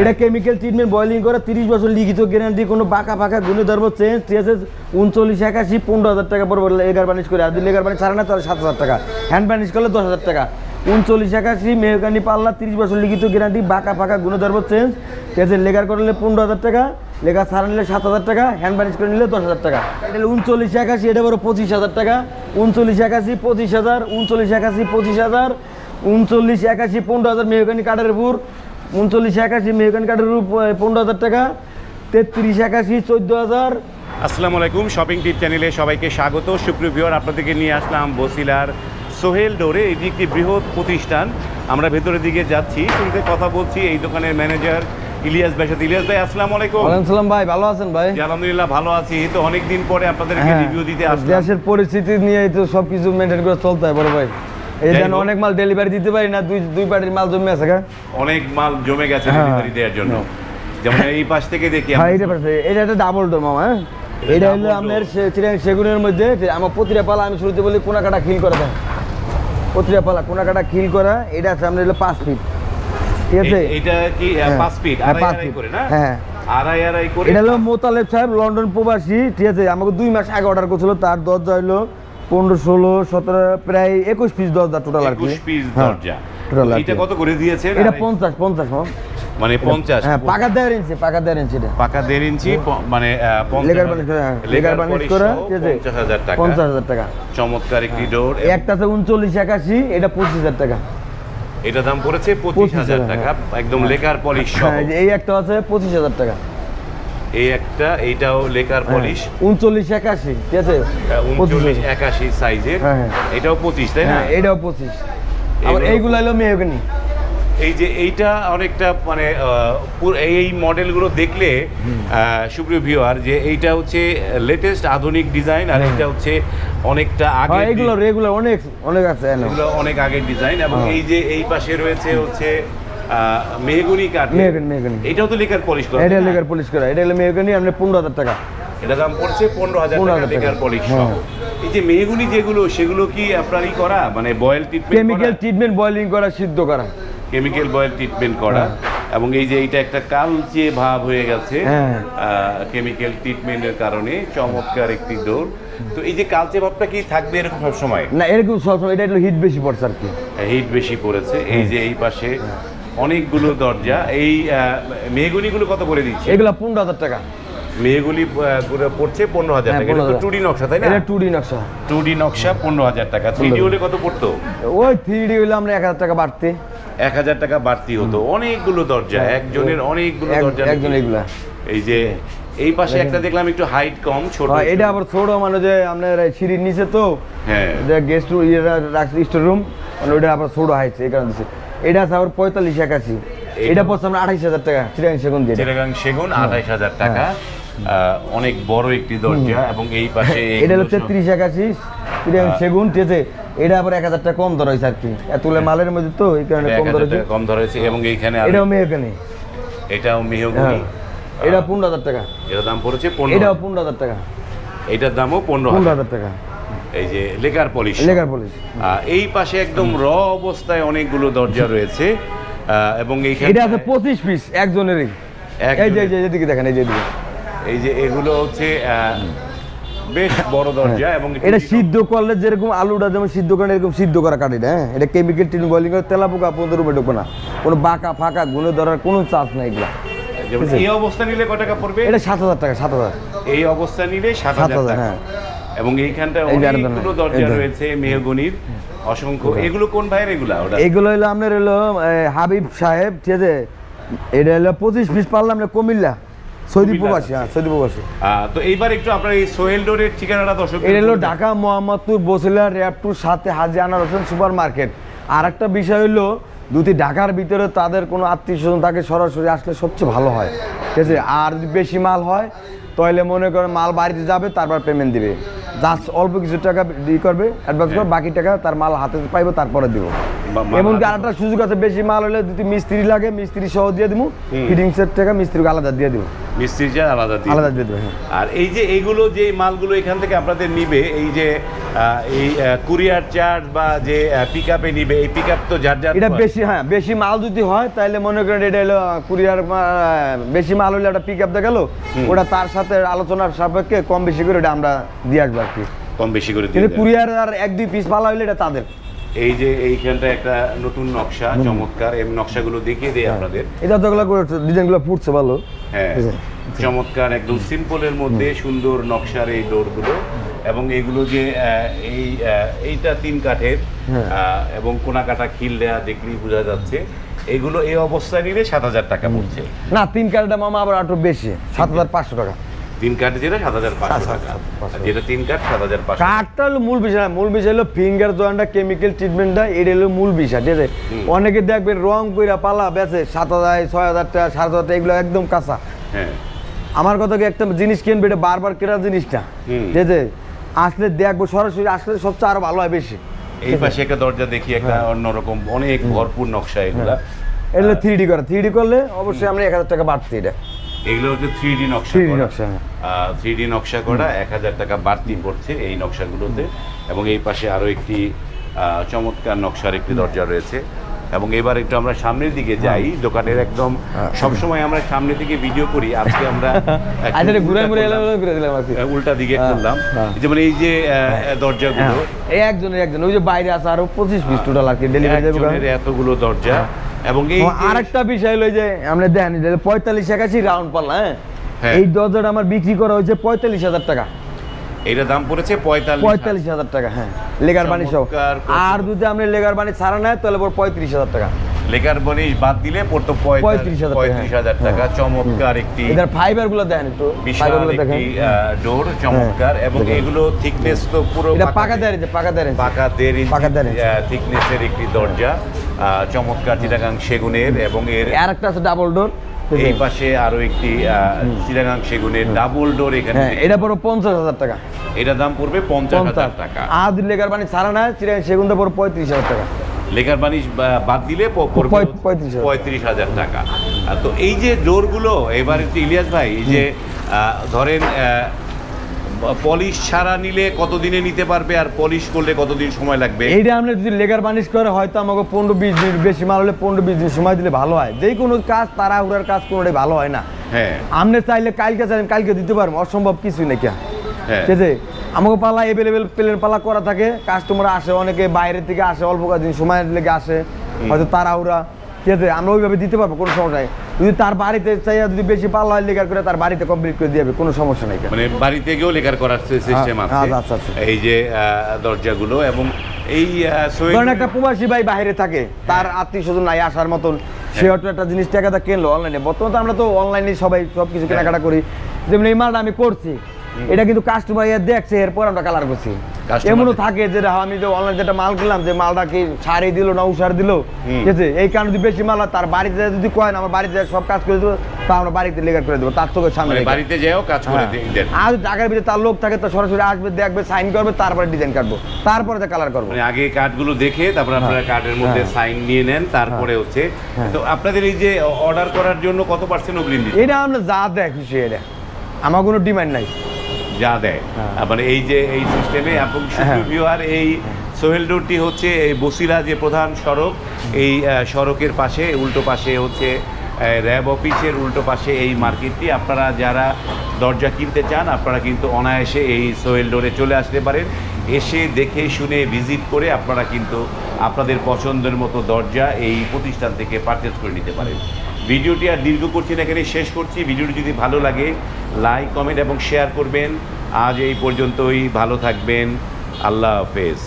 এটা chemical treatment boiling করে, তিরিশ বছর লিখিত গ্যারান্টি কোনো বাঁকা ফাঁকা গুণে ধর্ম চেঞ্জ আছে উনচল্লিশ, একাশি, পনেরো হাজার টাকা পড়বে লেগার বানিশ করে। আর যদি লেগার বানিশ ছাড়ে না, তাহলে সাত হাজার টাকা। হ্যান্ড বানিশ করলে দশ হাজার টাকা। উনচল্লিশ, একাশি, মেহকানি পাল্লা, তিরিশ বছর লিখিত গ্যারান্টি বাঁকা ফাঁকা গুণে ধর্ম চেঞ্জ আছে লেগার করলে পনেরো হাজার টাকা লেগার ছাড়া নিলে সাত হাজার টাকা হ্যান্ড বানিশ করে নিলে দশ হাজার টাকা। উনচল্লিশ, একাশি, এটা বড় পঁচিশ হাজার টাকা। উনচল্লিশ, একাশি, পঁচিশ হাজার, উনচল্লিশ, একাশি, পঁচিশ হাজার, উনচল্লিশ, একাশি, পনেরো হাজার মেহগানি কাঠের উপর উনচল্লিশ একাশি মেহগানি কাঠের উপর পনেরো হাজার টাকা তেত্রিশ একাশি চোদ্দ হাজার। আসসালামু আলাইকুম শপিং টিপ চ্যানেলে সবাইকে স্বাগত। সুপ্রিয় আপনাদেরকে নিয়ে আসলাম বসিলার সোহেল ডোরে। এটি একটি বৃহৎ প্রতিষ্ঠান। আমরা ভেতরের দিকে যাচ্ছি শুরুতে কথা বলছি এই দোকানের ম্যানেজার ইলিয়াস ভাই সাথে। ইলিয়াস ভাই আসসালামু আলাইকুম। ভাই ভালো আছেন ভাই? আলহামদুলিল্লাহ ভালো আছি। তো অনেক দিন পরে আপনাদেরকে হ্যাঁ, রিভিউ দিতে আসলাম। দেশের পরিস্থিতি নিয়ে তো সব কিছু মেনটেন করে চলতে হয় বড় ভাই। এই হোক। অনেক মাল ডেলিভারি দিতে পারি না দুই দুই পার্টির মাল জমে আছে অনেক মাল জমে গেছে হ্যাঁ। ডেলিভারি দেওয়ার জন্য। যেমন এই পাশ থেকে দেখি হ্যাঁ এটা পারছে এটা একটা ডাবল ডোর মামা হ্যাঁ? এটা হলো আপনার সেগুনের মধ্যে আমার প্রতিটা পালা আমি শুরুতে বলি কোনা কাটা খিল করে দেন প্রতিটা পালা কোনা কাটা খিল করা এটা আছে আপনার হলো পাঁচ ফিট ঠিক আছে? এটা কি হ্যাঁ। পাঁচ ফিট হ্যাঁ, পাঁচ feet। করে না? হ্যাঁ। আড়াই আড়াই করে? এটা হলো মোতালেব সাহেব লন্ডন প্রবাসী। ঠিক আছে? আমাকে দুই মাস আগে অর্ডার করছিল তার দরজা হলো পনেরো ষোলো সতেরো প্রায় একুশ পিস দরজা টোটাল আর কি। পিস হ্যাঁ, দরজা। কি। এটা কত করে দিয়েছেন? এটা পঞ্চাশ পঞ্চাশ মাম। মানে পঞ্চাশ হ্যাঁ পাকা দেড় ইঞ্চি পাকা দেড় ইঞ্চি এটা। পাকা দেড় ইঞ্চি মানে পঞ্চাশ লেগার বানিশ হ্যাঁ, লেগার বানিশ করা পঞ্চাশ হাজার টাকা। পঞ্চাশ হাজার টাকা। চমৎকার একটি ডোর একটা আছে উনচল্লিশ একাশি এটা পঁচিশ হাজার টাকা। এটা দাম পড়েছে পঁচিশ হাজার টাকা। হ্যাঁ। একদম লেকার পলিশ হ্যাঁ এই একটা আছে পঁচিশ হাজার টাকা। এই একটা এইটাও লেকার পলিশ। উনচল্লিশ একাশি ঠিক আছে? উনচল্লিশ একাশি সাইজের। হ্যাঁ, হ্যাঁ। এটাও পঁচিশ তাই না? হ্যাঁ এটাও পঁচিশ। আবার এইগুলো হলো মেহগনি। এই যে এইটা অনেকটা মানে এই মডেলগুলো দেখলে সুপ্রিয় ভিউয়ার যে এইটা হচ্ছে লেটেস্ট আধুনিক ডিজাইন আর এটা হচ্ছে অনেকটা আগে হ্যাঁ এগুলো রেগুলার অনেক অনেক আছে এগুলো অনেক আগের ডিজাইন এবং হ্যাঁ। এই যে এই পাশে রয়েছে হচ্ছে মেহগুনি কাঠ মেহগনি, মেহগনি। এটাও তো লেকার পলিশ করা এটা তাই পলিশ করা। এটা হলো মেহগনি আপনার পনেরো হাজার টাকা। এটা দাম পড়ছে পনেরো হাজার টাকা। লেকার পলিশ হ্যাঁ। এই যে মেহগুনি যেগুলো সেগুলো কি আপনারই করা? মানে boil treatment chemical treatment boiling করা সিদ্ধ করা। কেমিক্যাল বয়েল ট্রিটমেন্ট করা। এবং এই যে এইটা একটা কালচে ভাব হয়ে গেছে হ্যাঁ। কেমিক্যাল ট্রিটমেন্টের কারণে চমৎকার একটি ডোর তো এই যে কালচে ভাবটা কি থাকবে এরকম সবসময়? না এরকম সবসময় এটা হিট বেশি পড়ছে আর কি। হিট বেশি পড়েছে এই যে এই পাশে অনেকগুলো দরজা। এই মেয়েগুলিগুলো কত করে দিচ্ছে? এগুলো পনেরো হাজার টাকা। মেয়েগুলি পড়ছে পনেরো হাজার হ্যাঁ, টাকা। এটা টু ডি নকশা তাই না? এটা টু ডি নকশা। টু ডি নকশা পনেরো হাজার টাকা। থ্রি ডি হলে কত পড়তো? ওই থ্রি ডি হলে আমরা এক হাজার টাকা বাড়তে। এক হাজার টাকা বাড়তি হতো। অনেকগুলো দরজা একজনের অনেকগুলো দরজা একজন? এগুলা। এই যে এই পাশে একটা দেখলাম একটু হাইট কম ছোট হ্যাঁ, এটা আবার ছোট মানে যে আপনার সিঁড়ির নিচে তো হ্যাঁ। গেস্ট রুম ইয়ে স্টোর রুম মানে ওটা আবার ছোট হাইছে এই কারণে এটা আছে আবার পঁয়তাল্লিশ একাশি। এটা- পড়ছে আমরা আঠাইশ হাজার টাকা চিরাং সেগুন দিয়ে। চিটাগাং সেগুন আঠাইশ হাজার টাকা। আহ, অনেক বড় একটি দরজা এবং এই পাশে এটা হলো সব- তেত্রিশ একাশি চিরাং সেগুন ঠিক আছে এটা আবার এক হাজার টাকা কম ধরা হয়েছে আর কি। এতগুলো মালের মধ্যে তো এই কারণে কম ধরেছে। টাকা কম ধরেছে এবং এইখানে এটাও মেয়েখানে এটাও মেহগুনি। হ্যাঁ। এটা পনেরো হাজার টাকা। এটার দাম পড়েছে পনেরো এটাও পনেরো হাজার টাকা। এটার দামও পনেরো হাজার টাকা। এই যে লেকার পলিশ পলিশ। এই পাশে একদম র অবস্থায় অনেকগুলো দরজা রয়েছে। এবং এইখানে এটা আছে পঁচিশ পিস একজনেরই এই। যে এদিকে দেখেন এই যে এই যে এগুলো হচ্ছে বেশ বড় দরজা এবং হ্যাঁ। এটা সিদ্ধ করলে যেরকম আলুটা যেমন সিদ্ধ করে এরকম সিদ্ধ করা কাটি না হ্যাঁ। এটা কেমিক্যাল টিন বয়লিং করে তেলা পোকা ঢুকবে না। কোনো বাঁকা ফাঁকা গুনে ধরার কোনো চান্স নাই এগুলা। এই অবস্থা নিলে কত টাকা পড়বে? এটা সাত হাজার টাকা সাত হাজার। এই অবস্থা নিলে সাত হাজার টাকা। হ্যাঁ। এবং এইখানটায় অনেকগুলো দরজা রয়েছে মেহগনির অসংখ্য। এগুলো কোন ভাইয়ের এগুলা ওটা? এইগুলো হলো আপনার হলো হাবিব সাহেব ঠিক আছে? এটা হলো পঁচিশ পিস পারলাম না কুমিল্লা সৌদি কুমিল্লা প্রবাসী হ্যাঁ সৌদি প্রবাসী। তো এইবার একটু আপনার এই সোহেল ঠিকানাটা দর্শক এটা হলো ঢাকা মোহাম্মদপুর বসিলা র্যাপটুর সাথে হাজি আনার হোসেন সুপার মার্কেট। আর একটা বিষয় হলো যদি ঢাকার ভিতরে তাদের কোনো আত্মীয় স্বজন তাকে সরাসরি আসলে সবচেয়ে ভালো হয় ঠিক আছে? আর যদি বেশি মাল হয় তাহলে মনে করেন মাল বাড়িতে যাবে তারপর পেমেন্ট দিবে। জাস্ট অল্প কিছু টাকা ই করবে অ্যাডভান্স করবে বাকি টাকা তার মাল হাতে পাইবো তারপরে দিব। এমনকি আরেকটা সুযোগ আছে বেশি মাল হলে যদি মিস্ত্রি লাগে মিস্ত্রি সহ দিয়ে দিব ফিটিংসের টাকা মিস্ত্রিকে আলাদা দিয়ে দিব। মিস্ত্রি আলাদা আলাদা দিয়ে দেবে হ্যাঁ। আর এই যে এইগুলো যে মালগুলো এখান থেকে আপনাদের নিবে এই যে এই কুরিয়ার চার্জ বা যে পিক আপে নিবে এই পিক আপ তো যার যার এটা বেশি হ্যাঁ বেশি মাল যদি হয় তাহলে মনে করেন এটা হলো কুরিয়ার বেশি মাল হলে একটা পিক আপ গেল ওটা তার সাথে আলোচনার সাপেক্ষে কম বেশি করে এটা আমরা দিয়ে আসব আর কি। কম বেশি করে দিয়ে কিন্তু কুরিয়ার আর এক দুই পিস মাল হইলে এটা তাদের। এই যে এইখানটা একটা নতুন নকশা চমৎকার এই নকশাগুলো দেখিয়ে দেয় আপনাদের। এটা তো এগুলো ডিজাইনগুলো ফুটছে ভালো। হ্যাঁ চমৎকার একদম সিম্পলের মধ্যে সুন্দর নকশার এই ডোরগুলো এবং এগুলো যে এই এইটা তিন কাঠের হ্যাঁ। এবং কোনা কাটা খিল দেয়া দেখলেই বোঝা যাচ্ছে এগুলো এই অবস্থায় নিলে সাত হাজার টাকা পড়ছে। না তিন কার্ডটা মামা আবার একটু বেশি সাত হাজার পাঁচশো টাকা। তিন কাঠ যেটা সাত হাজার পাঁচশো টাকা। আর যেটা তিন কাঠ সাত হাজার পাঁচশো কাঠটা হলো মূল বিষয় মূল বিষয় হলো ফিঙ্গার জয়েন্টটা কেমিক্যাল ট্রিটমেন্টটা এটা হলো মূল বিষয় ঠিক আছে? অনেকে দেখবেন রং কইরা পালা বেচে সাত হাজার ছয় হাজার টাকা সাত হাজার টাকা এগুলো একদম কাঁচা। হ্যাঁ। আমার কথা কি একটা জিনিস কিনবে এটা বারবার কেনার জিনিসটা। ঠিক আছে? আসলে দেখব সরাসরি আসলে সবচেয়ে আরও ভালো হয় বেশি। এই পাশে একটা দরজা দেখি একটা হ্যাঁ। অন্যরকম অনেক ভরপুর নকশা এগুলা। এগুলো হলো থ্রি ডি করা। থ্রি ডি করলে অবশ্যই আমরা এক হাজার টাকা বাড়তি এটা। এগুলো হচ্ছে থ্রি ডি নকশা নকশা হ্যাঁ। থ্রি ডি নকশা করা এক হাজার টাকা বাড়তি পড়ছে এই নকশাগুলোতে। এবং এই পাশে আরও একটি চমৎকার নকশার একটি দরজা রয়েছে। এবং এবার একটু আমরা সামনের দিকে যাই। দোকানের একদম হ্যাঁ। সবসময় আমরা সামনে থেকে ভিডিও করি। আজকে আমরা আচ্ছা উল্টা দিকে হ্যাঁ, করলাম। হ্যাঁ। যেমন এই যে আহ, দরজাগুলো। একজনের একজন। ওই যে বাইরে আছে আরও পঁচিশ পিস টোটাল আর কি ডেলিভারি এতগুলো দরজা। এবং এই আরেকটা বিষয় হলো যে আমরা দেখেন পঁয়তাল্লিশ একাশি রাউন্ড পাল্লা হ্যাঁ। হ্যাঁ। এই দরজাটা আমার বিক্রি করা হয়েছে পঁয়তাল্লিশ হাজার টাকা। এটার দাম পড়েছে পঁয়তাল্লিশ পঁয়তাল্লিশ হাজার টাকা হ্যাঁ। লেগার বাণী সহ। আর যদি আমরা লেগার বাণী ছাড়া নেয় তাহলে পর পঁয়ত্রিশ হাজার টাকা। লেকার বনিশ বাদ দিলে পড়তো পঁয়ত্রিশ হাজার টাকা, পঁয়ত্রিশ হাজার হ্যাঁ। টাকা। চমৎকার একটি ফাইবারগুলো দেখেন একটু। বিশাল একটি ডোর চমৎকার। এবং এগুলো থিকনেস তো পুরো এটা পাকা দেয় যে পাকা দেয় পাকা দেড় পাকা দেড় ইঞ্চি। থিকনেসের একটি দরজা। চমৎকার চিটাগাং সেগুনের এবং এর আর একটা আছে ডাবল ডোর এই পাশে আরও একটি সেগুনের ডাবল ডোর এখানে হ্যাঁ এটা পড়ো পঞ্চাশ হাজার টাকা। এটার দাম পড়বে পঞ্চাশ হাজার টাকা। আর যদি লেগার বাণী ছাড়া না চিরাং সেগুন পড়ো পঁয়ত্রিশ হাজার টাকা। লেখার বানিশ বাদ দিলে পঁয়ত্রিশ হাজার। টাকা। তো এই যে ডোরগুলো এবার একটু ইলিয়াস ভাই এই যে আহ, ধরেন পলিশ ছাড়া নিলে কতদিনে নিতে পারবে আর পলিশ করলে কতদিন সময় লাগবে? এইটা আমরা যদি লেগার বানিশ করে হয়তো আমাকে পনেরো বিশ দিন বেশি মাল হলে পনেরো বিশ দিন সময় দিলে ভালো হয়। যে কোনো কাজ তাড়াহুড়ার কাজ কোনোটাই ভালো হয় না। হ্যাঁ। আপনি চাইলে কালকে চাইলেন কালকে দিতে পারব অসম্ভব কিছুই নাকি হ্যাঁ। ঠিক আছে? আমাকে পালা এভেলেবেল প্লেন পালা করা থাকে কাস্টমার আসে অনেকে বাইরে থেকে আসে অল্প কদিন সময় লেগে আসে হয়তো তাড়াহুড়া। ঠিক আছে? আমরা ওইভাবে দিতে পারব কোনো সমস্যা নেই। যদি তার বাড়িতে চাই যদি বেশি পাল্লা হয় লেগার করে তার বাড়িতে কমপ্লিট করে দিয়ে কোনো সমস্যা নেই মানে বাড়িতে গিয়েও লেখার করার সিস্টেম হ্যাঁ, আছে। আচ্ছা, আচ্ছা। এই যে দরজাগুলো এবং এই ধরেন একটা প্রবাসী ভাই বাইরে থাকে তার আত্মীয় স্বজন নাই আসার মতন সে হয়তো একটা জিনিস টাকাটা কিনলো অনলাইনে বর্তমানে তো আমরা তো অনলাইনে সবাই সব কিছু কেনাকাটা করি। যেমন এই মালটা আমি করছি এটা কিন্তু কাস্টমার দেখছে এরপর আমরা কালার করছি। এমনও দেখে। থাকে যে হ্যাঁ, আমি যে অনলাইন যেটা মাল কিনলাম যে মালটা কি সারি দিল না উষার দিল। ঠিক আছে এই কারণে যদি বেশি মাল তার বাড়িতে যদি কয় না আমার বাড়িতে সব কাজ করে দেবো তা আমরা বাড়িতে লেগার করে দেবো তার চোখের সামনে মানে বাড়িতে যেও কাজ করে হ্যাঁ। দেন আর ঢাকার ভিতরে তার লোক থাকে তো সরাসরি আসবে দেখবে সাইন করবে তারপরে ডিজাইন কাটবো তারপরে কালার করব মানে আগে কার্ডগুলো দেখে তারপর আপনারা কার্ডের মধ্যে হ্যাঁ। সাইন নিয়ে নেন তারপরে হচ্ছে হ্যাঁ। তো আপনাদের এই যে অর্ডার করার জন্য কত পার্সেন্ট অগ্রিম? এটা আমরা যা দেয় খুশি এটা আমার কোনো ডিমান্ড নাই যা দেয় হ্যাঁ। মানে এই যে এই সিস্টেমে এবং। ভিউয়ার এই সোহেল রোডটি হচ্ছে এই বসিরা যে প্রধান সড়ক এই সড়কের পাশে উল্টো পাশে হচ্ছে র্যাব অফিসের উল্টো পাশে এই মার্কেটটি আপনারা যারা দরজা কিনতে চান আপনারা কিন্তু অনায়াসে এই সোহেল রোডে চলে আসতে পারেন এসে দেখে শুনে ভিজিট করে আপনারা কিন্তু আপনাদের পছন্দের মতো দরজা এই প্রতিষ্ঠান থেকে পারচেস করে নিতে পারেন ভিডিওটি আর দীর্ঘ করছি না এখানে শেষ করছি। ভিডিওটি যদি ভালো লাগে লাইক কমেন্ট এবং শেয়ার করবেন। আজ এই পর্যন্তই। ভালো থাকবেন। আল্লাহ হাফেজ।